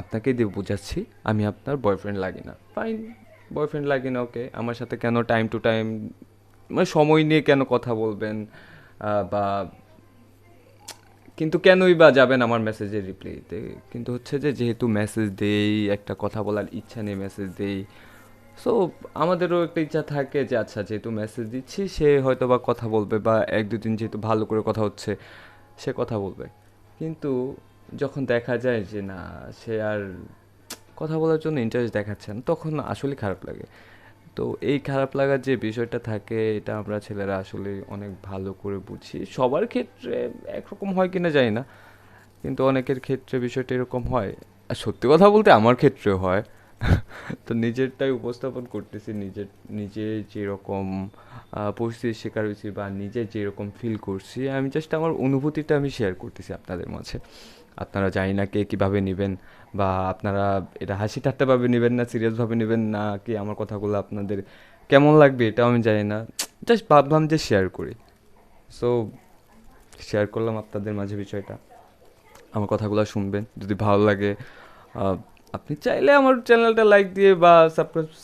আপনাকেই দিয়ে বোঝাচ্ছি। আমি আপনার বয়ফ্রেন্ড লাগি না। ফাইন বয়ফ্রেন্ড লাগি না ওকে আমার সাথে কেন টাইম টু টাইম মানে সময় নিয়ে কেন কথা বলবেন বা কিন্তু কেনই বা যাবেন আমার মেসেজের রিপ্লাইতে কিন্তু হচ্ছে যে, যেহেতু মেসেজ দেই, একটা কথা বলার ইচ্ছা নেই মেসেজ দেই সো আমাদেরও একটা ইচ্ছা থাকে যে আচ্ছা যেহেতু মেসেজ দিচ্ছি, সে হয়তো বা কথা বলবে, বা এক দুদিন যেহেতু ভালো করে কথা হচ্ছে, সে কথা বলবে। কিন্তু যখন দেখা যায় যে না, সে আর কথা বলার জন্য ইন্টারেস্ট দেখাচ্ছে না, তখন আসলে খারাপ লাগে। তো এই খারাপ লাগার যে বিষয়টা থাকে, এটা আমরা ছেলেরা আসলে অনেক ভালো করে বুঝি। সবার ক্ষেত্রে একরকম হয় কিনা জানি না, কিন্তু অনেকের ক্ষেত্রে বিষয়টা এরকম হয়। আর সত্যি কথা বলতে আমার ক্ষেত্রেও হয়। তো নিজেরটাই উপস্থাপন করতেছি নিজের নিজে যেরকম পরিস্থিতির শিকার হয়েছি বা নিজে যেরকম ফিল করছি, আমি জাস্ট আমার অনুভূতিটা আমি শেয়ার করতেছি আপনাদের মাঝে। আপনারা জানি না কে কীভাবে নেবেন বা আপনারা এটা হাসি ঠাট্টাভাবে নেবেন না সিরিয়াসভাবে নেবেন না কি আমার কথাগুলো আপনাদের কেমন লাগবে এটাও আমি জানি না। জাস্ট ভাবলাম যে শেয়ার করি। সো শেয়ার করলাম আপনাদের মাঝে বিষয়টা। আমার কথাগুলো শুনবেন, যদি ভালো লাগে আপনি চাইলে আমার চ্যানেলটা লাইক দিয়ে বা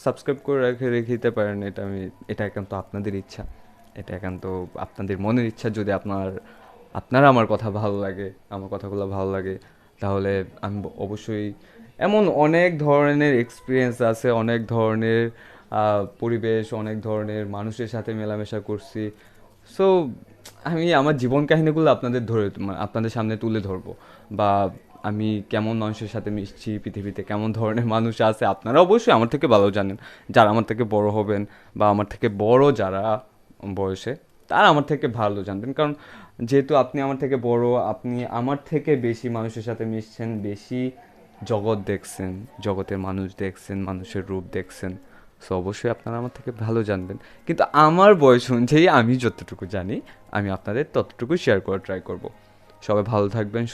সাবস্ক্রাইব করে রেখে রেখে দিতে পারেন। এটা আমি, এটা একান্ত আপনাদের ইচ্ছা। এটা একান্ত আপনাদের মনের ইচ্ছা যদি আপনার, আপনারা আমার কথা ভালো লাগে, আমার কথাগুলো ভালো লাগে, তাহলে আমি অবশ্যই এমন অনেক ধরনের এক্সপিরিয়েন্স আছে, অনেক ধরনের পরিবেশ, অনেক ধরনের মানুষের সাথে মেলামেশা করছি। সো আমি আমার জীবন কাহিনীগুলো আপনাদের ধরে মানে আপনাদের সামনে তুলে ধরবো। বা আমি কেমন মানুষের সাথে মিশছি, পৃথিবীতে কেমন ধরনের মানুষ আছে, আপনারা অবশ্যই আমার থেকে ভালো জানেন। যারা আমার থেকে বড় হবেন বা আমার থেকে বড় যারা বয়সে, তারা আমার থেকে ভালো জানবেন। কারণ যেহেতু আপনি আমার থেকে বড়, আপনি আমার থেকে বেশি মানুষের সাথে মিশছেন, বেশি জগৎ দেখছেন, জগতের মানুষ দেখছেন, মানুষের রূপ দেখছেন। সো অবশ্যই আপনারা আমার থেকে ভালো জানবেন। কিন্তু আমার বয়স অনুযায়ী আমি যতটুকু জানি, আমি আপনাদের ততটুকু শেয়ার করার ট্রাই করব। সবাই ভালো থাকবেন